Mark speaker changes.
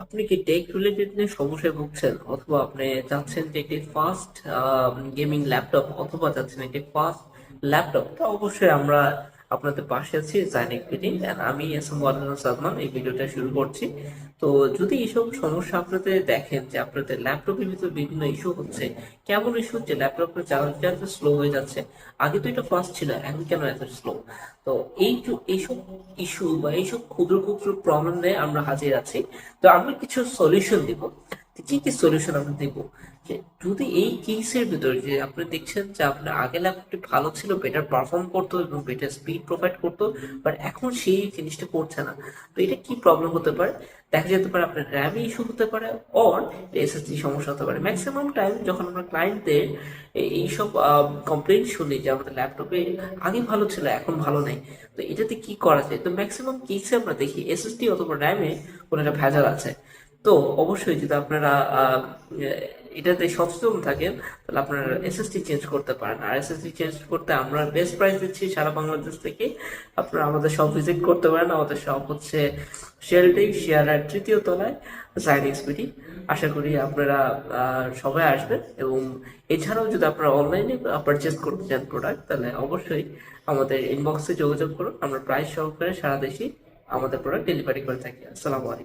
Speaker 1: আপনি কি tech related নিয়ে সমস্যায় ভুগছেন? অথবা আপনি চাচ্ছেন যে একটি ফাস্ট গেমিং ল্যাপটপ অথবা চাচ্ছেন একটি ফাস্ট ল্যাপটপ তো অবশ্যই আমরা আপনাদের পাশে আছি, জাইনিক ফিটিং আমি এস এম ওয়ালাদুল সালমান এই ভিডিওটা শুরু করছি। তো যদি এইসব সমস্যা আপনাদের দেখেন যে আপনাদের ল্যাপটপের ভিতরে বিভিন্ন ইস্যু হচ্ছে, কেমন ইস্যু হচ্ছে ল্যাপটপের চার্জটা এত স্লো হয়ে যাচ্ছে? আগে তো এটা ফাস্ট ছিল, এখন কেন এত স্লো তো এই এইসব ইস্যু বা এইসব ক্ষুদ্র ক্ষুদ্র প্রবলেম নিয়ে আমরা হাজির আছি। তো আমরা কিছু সলিউশন দিব। কি কি সলিউশন আমরা দিব যদি এই কেসের ভিতরে যে আপনি দেখছেন যে আপনার আগে ল্যাপটপটি ভালো ছিল বেটার পারফর্ম করতো এবং বেটার স্পিড প্রোভাইড করতো বাট এখন সেই জিনিসটা করছে না। তো এটা কি প্রবলেম হতে পারে? দেখা যেতে পারে আপনার র্যামে ইস্যু হতে পারে অর এসএসডি সমস্যা হতে পারে। ম্যাক্সিমাম টাইম যখন আমরা ক্লায়েন্টদের এইসব কমপ্লেন শুনি যে আমাদের ল্যাপটপে আগে ভালো ছিল, এখন ভালো নেই, তো এটাতে কি করা যায়? তো ম্যাক্সিমাম কেসে আমরা দেখি এসএসডি অথবা র্যামে কোনো একটা ভেজাল আছে। তো অবশ্যই যদি আপনারা এটাতে সচেতন থাকেন, তাহলে আপনারা এসএসডি চেঞ্জ করতে পারেন। আর এসএসডি চেঞ্জ করতে আমরা বেস্ট প্রাইস দিচ্ছি সারা বাংলাদেশ থেকে। আপনারা আমাদের সব ভিজিট করতে পারেন। আমাদের সব হচ্ছে শেলটেক শেয়ারার তৃতীয় তলায় জাইন এক্সপিটি আশা করি আপনারা সবাই আসবেন। এবং এছাড়াও যদি আপনারা অনলাইনে পারচেস করতে চান প্রোডাক্ট তাহলে অবশ্যই আমাদের ইনবক্সে যোগাযোগ করুন। আমরা প্রাইস সহকারে সারা দেশে আমাদের প্রোডাক্ট ডেলিভারি করে থাকি। আসসালামু আলাইকুম।